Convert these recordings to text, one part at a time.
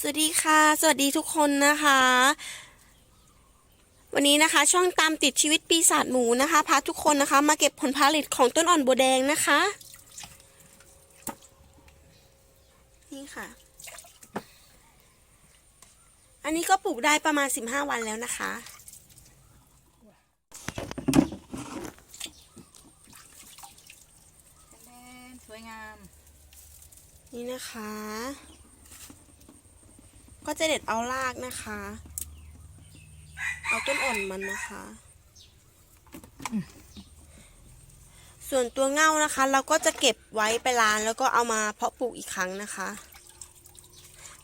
สวัสดีค่ะ สวัสดีทุกคนนะคะ วันนี้นะคะ ช่องตามติดชีวิตปีศาจหมูนะคะพาทุกคนนะคะ มาเก็บผลผลิตของต้นอ่อนบัวแดงนะคะ นี่ค่ะ อันนี้ก็ปลูกได้ประมาณ 15 วันแล้วนะคะแดนสวยงาม นี่นะคะ ก็จะเด็ดเอารากนะคะ เอาต้นอ่อนมันนะคะ ส่วนตัวเง่านะคะ เราก็จะเก็บไว้ไปล้างแล้วก็เอามาเพาะปลูกอีกครั้งนะคะ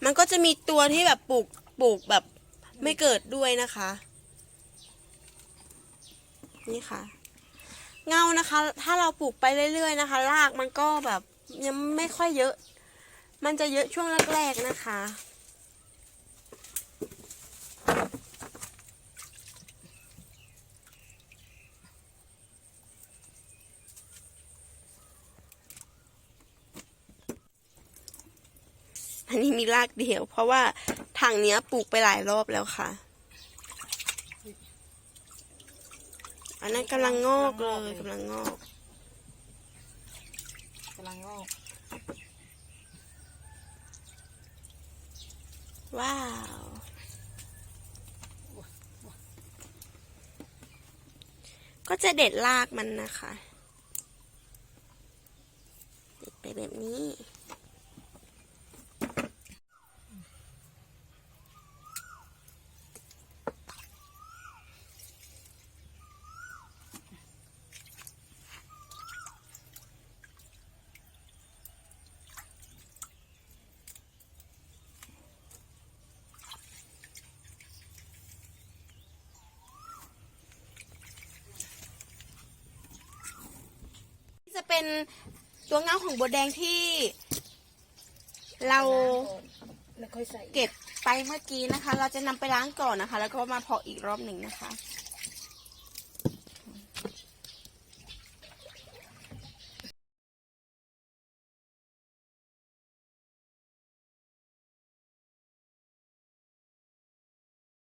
มันก็จะมีตัวที่แบบปลูกปลูกแบบไม่เกิดด้วยนะคะ นี่ค่ะ เงานะคะ ถ้าเราปลูกไปเรื่อย ๆ นะคะ รากมันก็แบบยังไม่ค่อยเยอะ มันจะเยอะช่วงแรกๆนะคะ อันนี้มีรากเดียว เพราะว่าถังเนี้ยปลูกไปหลายรอบแล้วค่ะ อันนั้นกำลังงอกเลยกำลังงอกกำลังงอกว้าว ก็จะเด็ดรากมันนะคะ เด็ดไปแบบนี้ เป็นตัวเงาของบัวแดงที่ เราไม่ค่อยใส่ เก็บไปเมื่อกี้นะคะ เราจะนำไปล้างก่อนนะคะ แล้วก็มาเพาะอีกรอบหนึ่งนะคะ